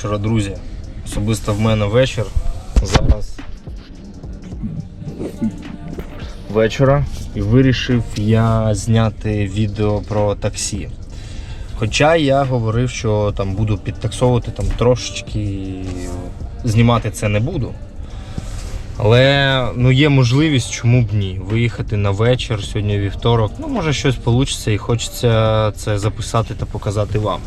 Вечора, друзі. Особисто в мене вечір. Зараз вечора і вирішив я зняти відео про таксі. Хоча я говорив, що там буду підтаксовувати там трошечки, знімати це не буду. Але ну, є можливість, чому б ні, виїхати на вечір, сьогодні вівторок. Ну, може щось вийде і хочеться це записати та показати вам.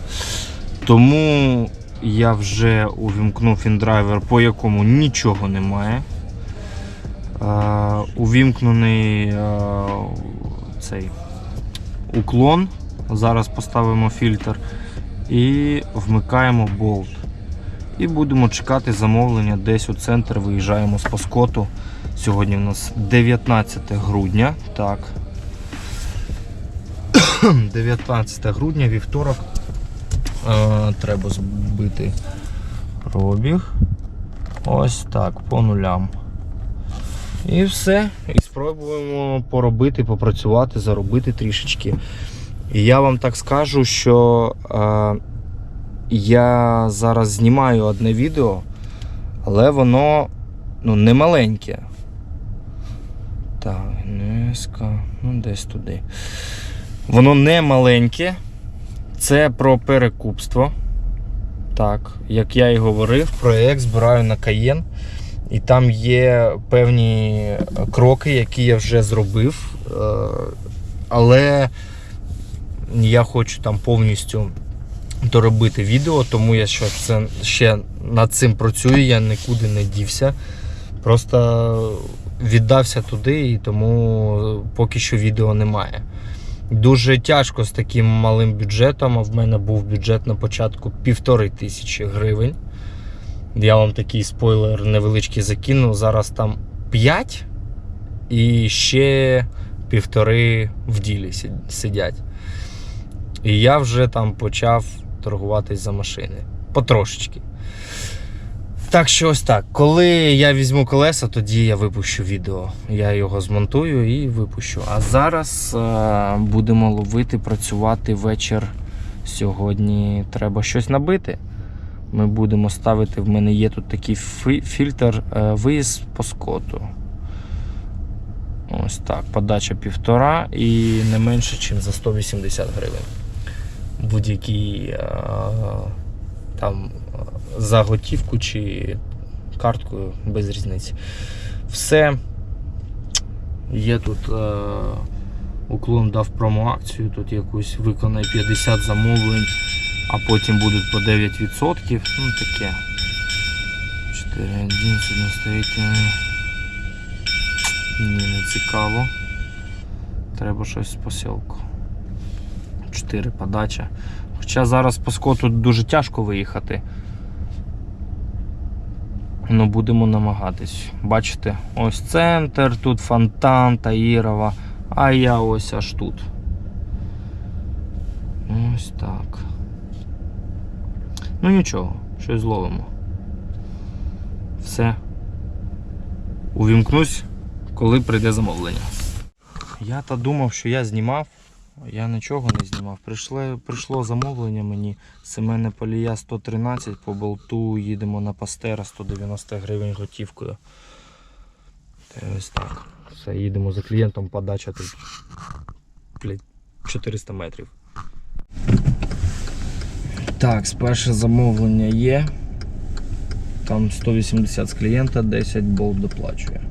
Тому я вже увімкнув індрайвер, по якому нічого немає. Е, увімкнений е, цей уклон. Зараз поставимо фільтр і вмикаємо болт. І будемо чекати замовлення десь у центр. Виїжджаємо з Паскоту. Сьогодні у нас 19 грудня. Так. 19 грудня, вівторок. Е, треба збити пробіг. Ось так, по нулям. І все. І спробуємо поробити, попрацювати, заробити трішечки. І я вам так скажу, що е, я зараз знімаю одне відео, але воно ну, не маленьке. Так, низько, ну десь туди. Воно не маленьке. Це про перекупство. Так, як я і говорив, проєкт збираю на Каєн. І там є певні кроки, які я вже зробив. Е, Але я хочу там повністю доробити відео, тому я ще, це, ще над цим працюю, я нікуди не дівся. Просто віддався туди і тому поки що відео немає. Дуже тяжко з таким малим бюджетом. А в мене був бюджет на початку півтори тисячі гривень. Я вам такий спойлер невеличкий закинув. Зараз там 5 і ще півтори в ділі сидять. І я вже там почав торгуватись за машини. Потрошечки. Так що ось так. Коли я візьму колеса, тоді я випущу відео. Я його змонтую і випущу. А зараз е, будемо ловити, працювати вечір. Сьогодні треба щось набити. Ми будемо ставити. В мене є тут такий фі- фільтр е, виїзд по скоту. Ось так. Подача півтора і не менше, ніж за 180 гривень. Будь-який е, там за готівку чи карткою без різниці. Все. Є тут е, уклон дав промо-акцію, тут якусь виконай 50 замовлень, а потім будуть по 9%. Ну таке. 4, 1, сьогодні е, Ні, не цікаво. Треба щось з посілку. 4 подача. Хоча зараз по скоту дуже тяжко виїхати. Ну, будемо намагатись. Бачите, ось центр, тут фонтан, Таїрова, а я ось аж тут. Ось так. Ну нічого, щось зловимо. Все. Увімкнусь, коли прийде замовлення. Я та думав, що я знімав. Я нічого не знімав. Прийшло, прийшло замовлення мені. Семене Полія 113 по болту їдемо на Пастера 190 гривень готівкою. Та ось так. Все, їдемо за клієнтом, подача тут блядь, 400 метрів. Так, перше замовлення є. Там 180 з клієнта, 10 болт доплачує.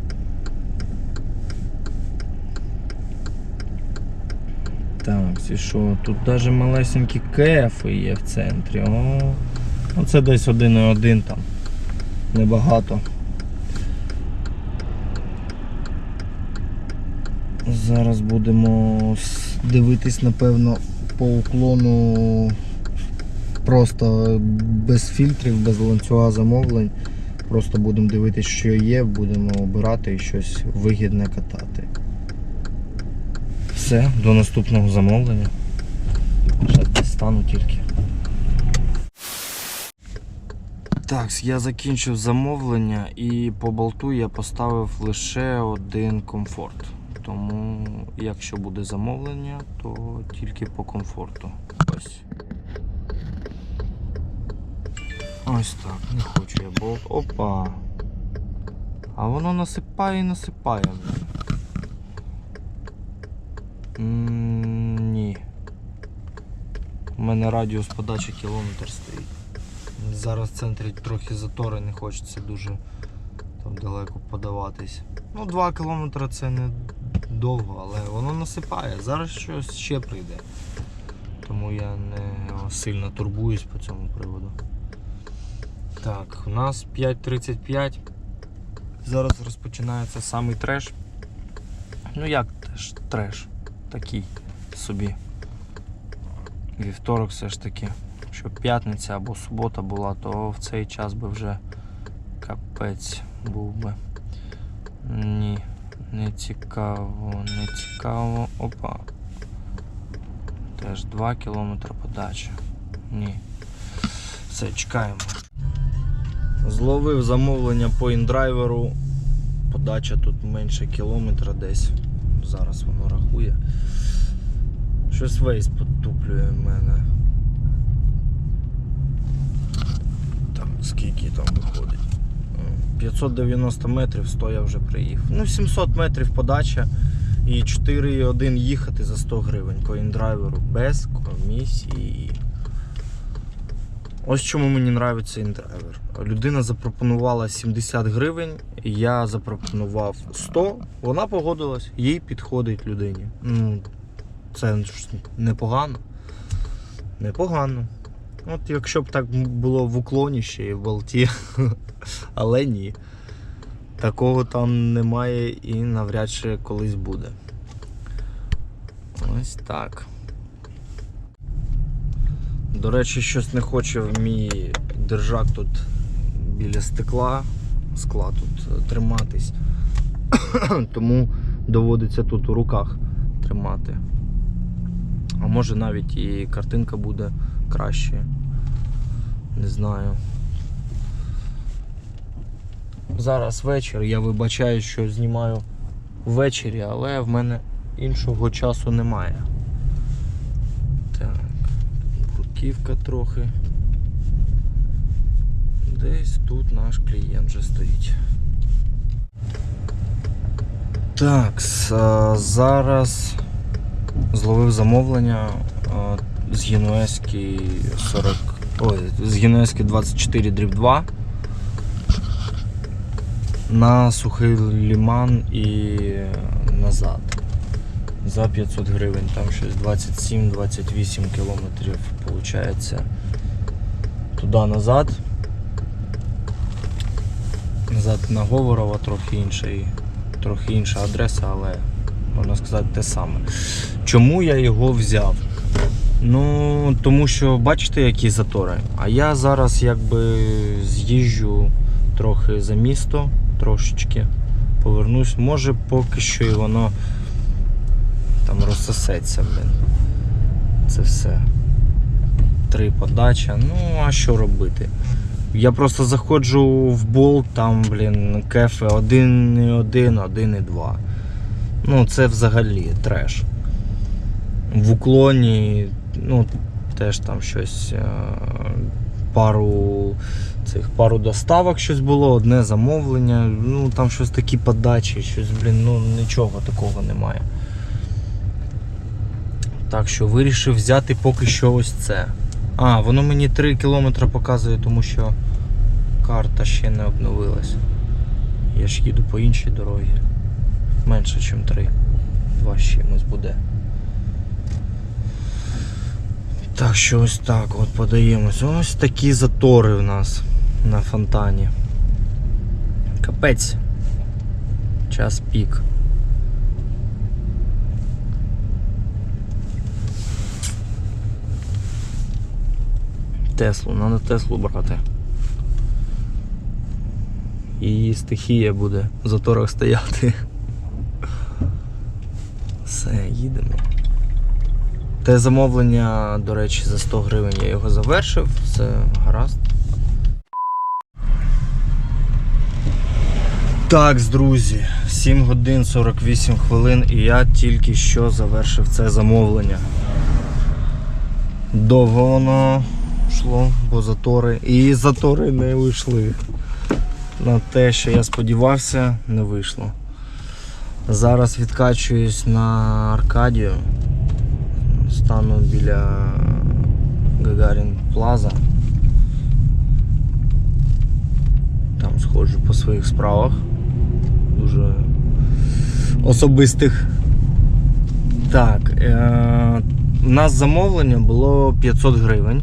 Так, і що? Тут навіть малесенькі кефи є в центрі. О, оце десь один і один там. Небагато. Зараз будемо дивитись, напевно, по уклону просто без фільтрів, без ланцюга замовлень. Просто будемо дивитись, що є, будемо обирати і щось вигідне катати. Все, до наступного замовлення. Ще дістану тільки. Так, я закінчив замовлення і по болту я поставив лише один комфорт. Тому якщо буде замовлення, то тільки по комфорту. Ось. Ось так, не хочу я болт. Опа. А воно насипає і насипає. Ні. У мене радіус подачі кілометр стоїть. Зараз в центрі трохи затори, не хочеться дуже там далеко подаватись. Ну, 2 кілометри це не довго, але воно насипає. Зараз щось ще прийде. Тому я не сильно турбуюсь по цьому приводу. Так, у нас 5.35. Зараз розпочинається самий треш. Ну як теж треш? Такий собі. Вівторок все ж таки. Щоб п'ятниця або субота була, то в цей час би вже капець був би. Ні, не цікаво, не цікаво. Опа. Теж 2 кілометри подачі. Ні. Все, чекаємо. Зловив замовлення по індрайверу. Подача тут менше кілометра десь. Зараз воно рахує. Щось вейс потуплює в мене. Так, скільки там виходить? Е, 590 метрів, 100 я вже приїхав. Ну, 700 метрів подача і 4,1 їхати за 100 гривень коіндрайверу без комісії. Ось чому мені подобається індрайвер. Людина запропонувала 70 гривень, я запропонував 100, вона погодилась, їй підходить людині. Ну, це непогано. Непогано. От якщо б так було в уклоні ще і в болті, але ні. Такого там немає і навряд чи колись буде. Ось так. До речі, щось не хоче мій держак тут біля стекла, скла тут е, триматись. Тому доводиться тут у руках тримати. А може навіть і картинка буде краще. Не знаю. Зараз вечір, я вибачаю, що знімаю ввечері, але в мене іншого часу немає. Так, бруківка трохи. Десь тут наш клієнт вже стоїть. Так, зараз зловив замовлення з Генуезки 40. Ой, з Генуезки 24 дріб 2 на сухий ліман і назад. За 500 гривень, там щось 27-28 кілометрів виходить. Туди-назад. Назад на Говорова трохи інший, трохи інша адреса, але можна сказати те саме. Чому я його взяв? Ну, тому що бачите, які затори. А я зараз якби з'їжджу трохи за місто, трошечки повернусь. Може поки що і воно там розсосеться, блін. Це все. Три подача. Ну, а що робити? Я просто заходжу в болт, там, блін, кефи 1,1, 1,2. Ну, це взагалі треш. В уклоні, ну, теж там щось. е, Пару цих пару доставок щось було, одне замовлення, ну там щось такі подачі, щось, блін, ну нічого такого немає. Так що вирішив взяти поки що ось це. А, воно мені 3 кілометри показує, тому що карта ще не обновилась. Я ж їду по іншій дорозі. Менше, ніж 3. Два з чимось буде. Так що ось так от подаємось. Ось такі затори в нас на фонтані. Капець. Час пік. Теслу, треба Теслу брати. Її стихія буде в заторах стояти. Все, їдемо. Те замовлення, до речі, за 100 гривень я його завершив, все гаразд. Так, друзі, 7 годин 48 хвилин і я тільки що завершив це замовлення. Довго воно йшло, бо затори. І затори не вийшли. На те, що я сподівався, не вийшло. Зараз відкачуюсь на Аркадію. Стану біля Гагарін Плаза. Там сходжу по своїх справах. Дуже особистих. Так, е- у нас замовлення було 500 гривень.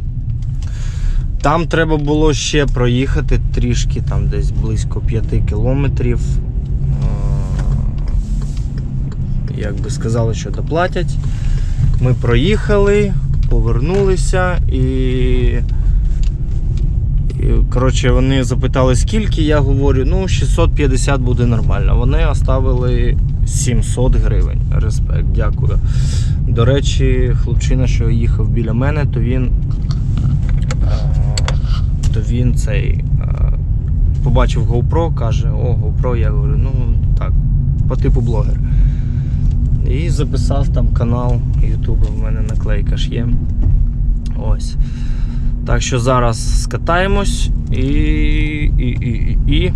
Там треба було ще проїхати трішки, там десь близько 5 кілометрів. Е, Як би сказали, що доплатять. Ми проїхали, повернулися і. Коротше, вони запитали, скільки, я говорю, ну 650 буде нормально. Вони оставили 700 гривень. Респект, дякую. До речі, хлопчина, що їхав біля мене, то він. То він цей е, побачив GoPro, каже, о, GoPro, я говорю, ну так, по типу блогер. І записав там канал YouTube, в мене наклейка ж є. Ось. Так що зараз скатаємось і, і, і, і,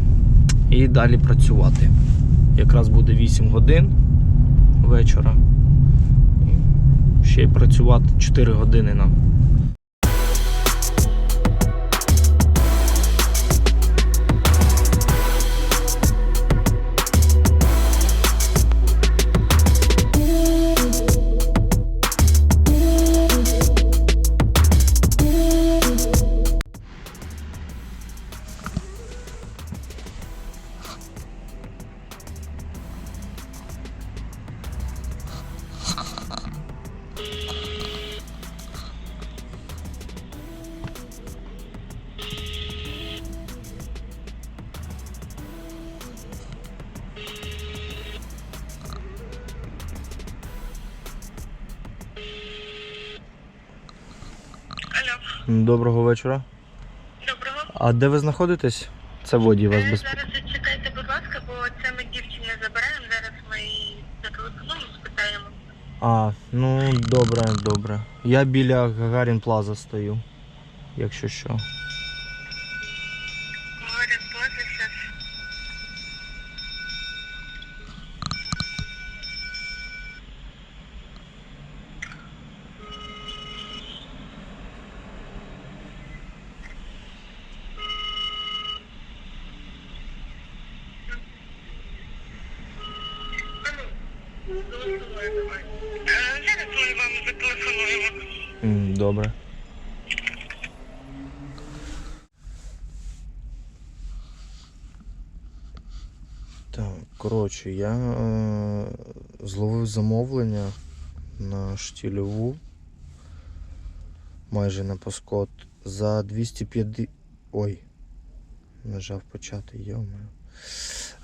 і, і далі працювати. Якраз буде 8 годин вечора. Ще й працювати 4 години нам. Доброго вечора. доброго. А де ви знаходитесь? Це водій вас Е, без. Зараз чекайте, будь ласка, бо це ми дівчині забираємо. Зараз ми її зателефонуємо, спитаємо. А, ну добре, добре. Я біля Гагарін Плаза стою. Якщо що. Говорять, боже, щас. Е, Зараз ми вам зателефонуємо. М, Добре. Так, коротше, я е, зловив замовлення на штільову майже на паскот за 250. Ой. Нажав почати, йомаю.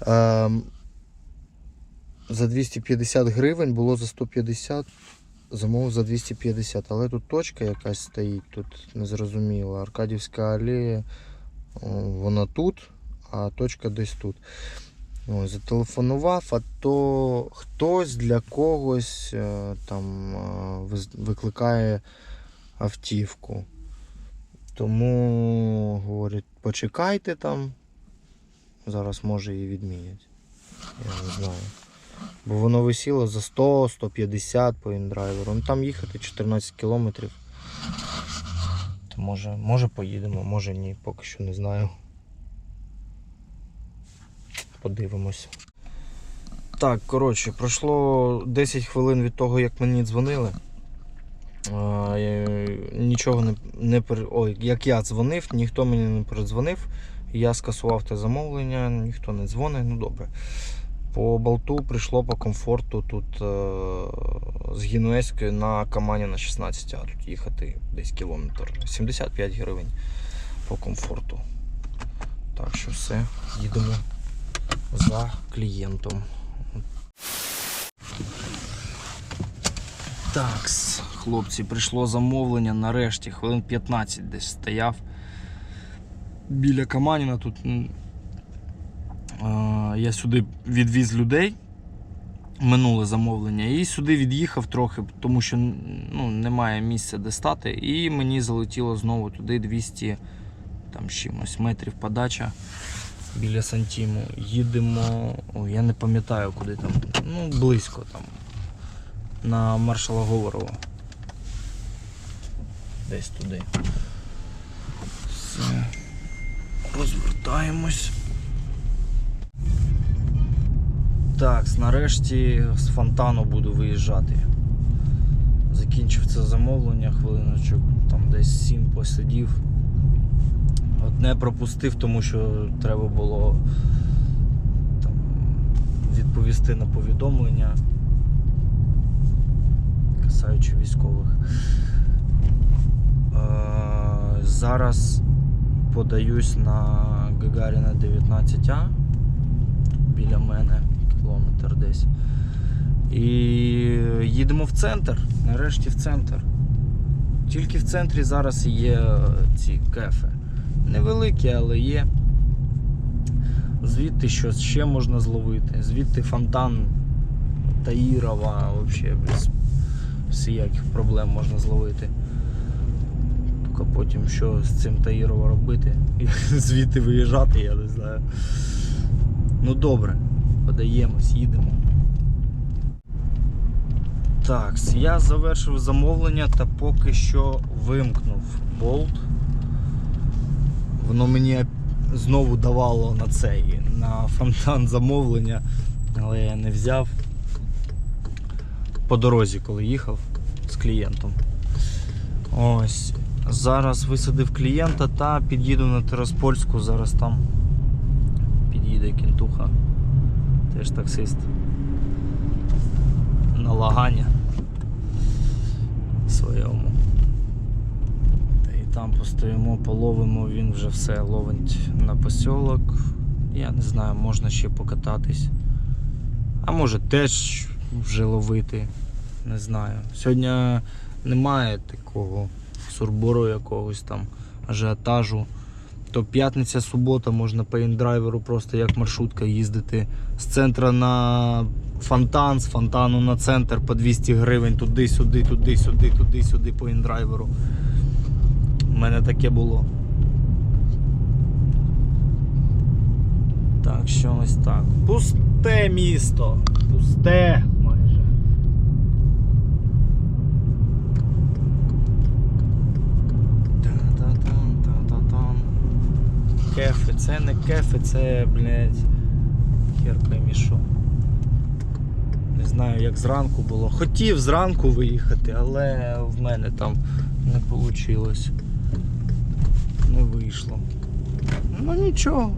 Ем, за 250 гривень було за 150 замовив за 250, але тут точка якась стоїть, тут незрозуміло. Аркадівська алея, вона тут, а точка десь тут. Зателефонував, а то хтось для когось е, там е, викликає автівку. Тому говорять, почекайте там. Зараз може і відмінять. Я не знаю. Бо воно висіло за 100-150 по індрайверу. Ну там їхати 14 кілометрів. То може, може поїдемо, може ні, поки що не знаю. Подивимось. Так, коротше, пройшло 10 хвилин від того, як мені дзвонили. Нічого не, не. Ой, як я дзвонив, ніхто мені не передзвонив. Я скасував те замовлення, ніхто не дзвонить, ну добре. По болту прийшло по комфорту тут е- з Гінуеської на Камані на 16, а тут їхати десь кілометр. 75 гривень по комфорту. Так що все, їдемо за клієнтом. Так, хлопці, прийшло замовлення нарешті, хвилин 15 десь стояв. Біля Каманіна тут я сюди відвіз людей. минуле замовлення. І сюди від'їхав трохи, тому що ну, немає місця де стати. І мені залетіло знову туди 200 там, чимось метрів подача біля Сантіму. Їдемо. Ой, я не пам'ятаю, куди там. Ну, близько там. На маршала Говорова. Десь туди. Все. Розвертаємось. Так, нарешті з фонтану буду виїжджати. Закінчив це замовлення, хвилиночок, там десь 7 посидів. Одне пропустив, тому що треба було там, відповісти на повідомлення, касаючи військових. Е, зараз подаюсь на Гагаріна 19А біля мене, кілометр десь. І їдемо в центр. Нарешті в центр. Тільки в центрі зараз є ці кефи. Невеликі, але є. Звідти щось ще можна зловити. Звідти фонтан Таїрова, взагалі без всіяких проблем можна зловити. Тільки потім що з цим Таїрова робити? Звідти виїжджати, я не знаю. Ну добре, подаємось, їдемо. Так, я завершив замовлення та поки що вимкнув болт. Воно мені знову давало на цей, на фонтан замовлення, але я не взяв по дорозі, коли їхав з клієнтом. Ось. Зараз висадив клієнта та під'їду на Тераспольську, зараз там під'їде кінтуха. Теж таксист. На лагані своєму. Там постоїмо, половимо, він вже все ловить на посілок. Я не знаю, можна ще покататись. А може теж вже ловити. Не знаю. Сьогодні немає такого сурбору якогось там ажіотажу. То п'ятниця, субота можна по індрайверу просто як маршрутка їздити з центра на фонтан, з фонтану на центр по 200 гривень туди-сюди, туди-сюди, туди-сюди по індрайверу. У мене таке було. Так, що ось так. Пусте місто. Пусте майже. Та-та-там, та-та-там. Кефи, це не кефи, це, блядь, хер що. Не знаю, як зранку було. Хотів зранку виїхати, але в мене там не вийшло. Не вийшло. Ну нічого.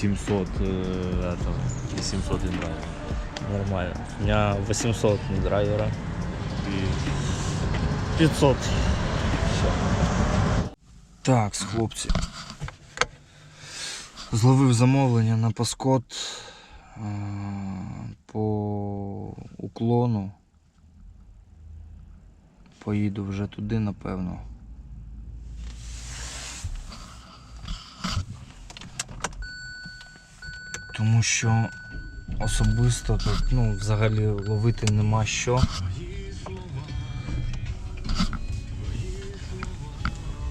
700 э, этого, и 700 индрайва. Нормально. У меня 800 не драйвера. И 500. Так, хлопці. Зловив замовлення на паскот е, по уклону. Поїду вже туди, напевно. Тому що особисто тут ну, взагалі ловити нема що.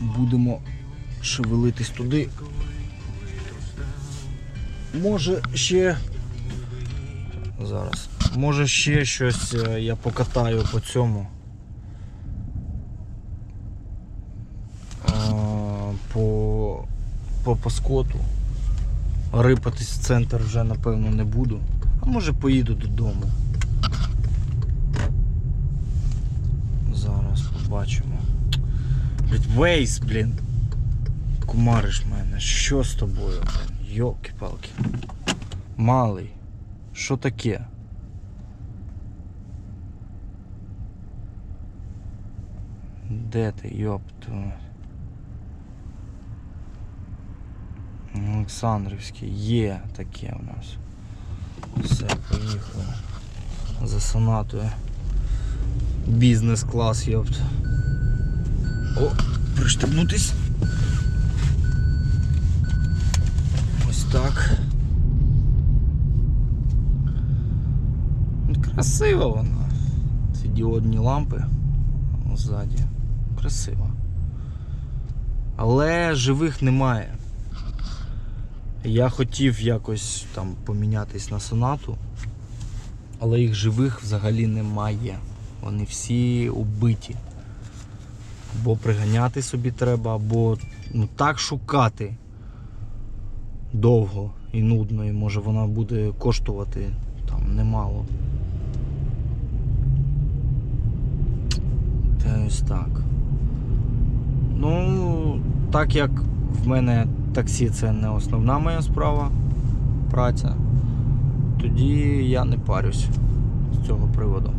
Будемо шевелитись туди. Може ще. Зараз. Може ще щось е, я покатаю по цьому. Е, По, по паскоту. Рипатись в центр вже напевно не буду. А може поїду додому. Зараз побачимо. Блять, Вейс, блін. Кумариш мене. Що з тобою, блін? Йолки-палки. Малий. Що таке? Де ти, йопту? Олександрівський. Є таке у нас. Все, поїхали. За сонатою. Бізнес-клас, йопт. О, пристебнутись. Ось так. Красиво вона. Ці діодні лампи ззаді. Красиво. Але живих немає. Я хотів якось там помінятись на сонату, але їх живих взагалі немає. Вони всі убиті. Або приганяти собі треба, або ну, так шукати довго і нудно, і може вона буде коштувати там немало. Та ось так. Ну, так як в мене таксі це не основна моя справа, праця, тоді я не парюсь з цього приводу.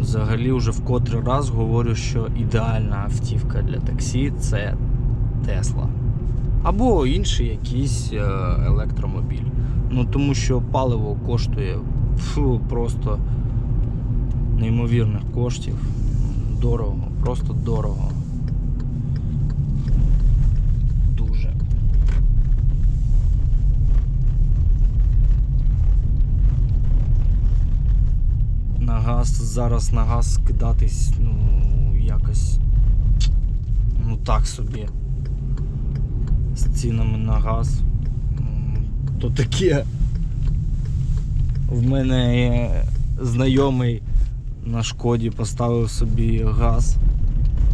Взагалі вже в котрий раз говорю, що ідеальна автівка для таксі це Тесла. Або інший якийсь е, електромобіль. Ну тому що паливо коштує фу, просто неймовірних коштів. Дорого, просто дорого. Дуже. На газ, зараз на газ кидатись, ну, якось. Ну так собі. З цінами на газ. То таке. В мене знайомий на шкоді поставив собі газ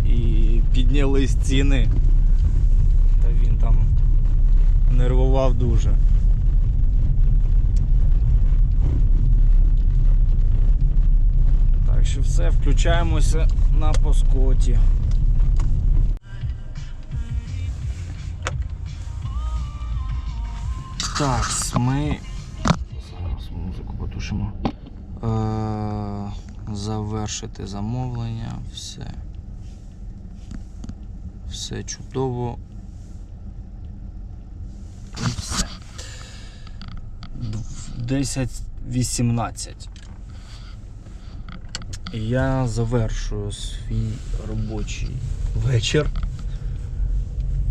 і піднялись ціни. Та він там нервував дуже. Що все, включаємося на поскоті. Так, ми. Зараз музику потушимо. Е, завершити замовлення, все. Все чудово. І все. 10.18. Я завершую свій робочий вечір.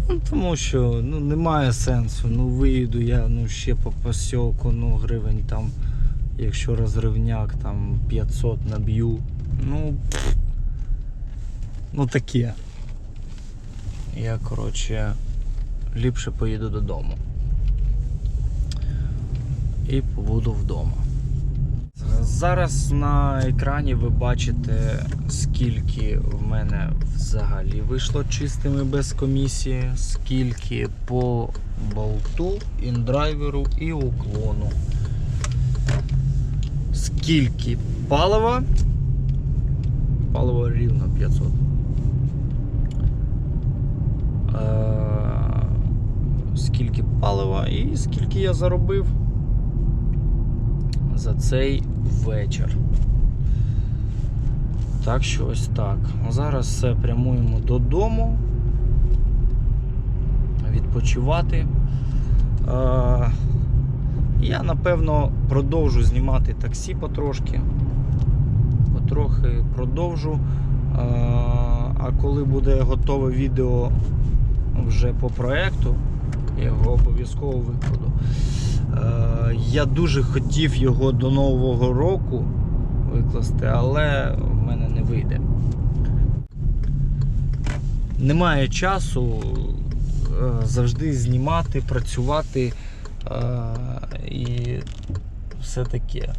Ну, тому що ну, немає сенсу. Ну виїду я ну, ще по посілку, ну гривень там, якщо розривняк там 500 наб'ю. Ну, ну таке. Я, коротше, ліпше поїду додому. І побуду вдома. Зараз на екрані ви бачите, скільки в мене взагалі вийшло чистими без комісії, скільки по болту, індрайверу і уклону. Скільки палива. Паливо рівно 500. Е, Скільки палива і скільки я заробив за цей вечір. Так що ось так. Зараз все прямуємо додому. Відпочивати. Я напевно продовжу знімати таксі потрошки. Потрохи продовжу. А коли буде готове відео вже по проекту, я його обов'язково викладу. Е, Я дуже хотів його до Нового року викласти, але в мене не вийде. Немає часу е, завжди знімати, працювати е, і все таке.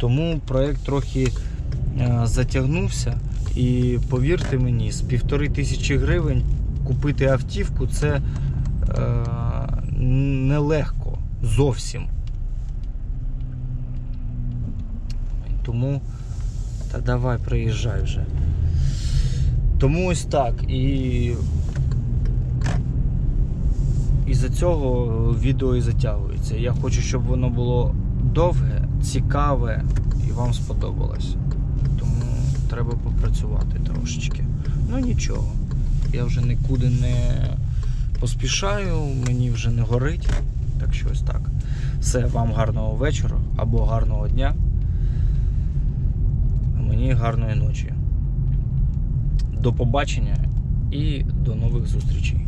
Тому проєкт трохи затягнувся. І повірте мені, з півтори тисячі гривень купити автівку це нелегко зовсім. Тому та давай приїжджай вже. Тому ось так. І із-за цього відео і затягується. Я хочу, щоб воно було довге, цікаве і вам сподобалось. Тому треба попрацювати трошечки. Ну нічого. Я вже нікуди не поспішаю, мені вже не горить. Так що ось так. Все, вам гарного вечора або гарного дня. А мені гарної ночі. До побачення і до нових зустрічей.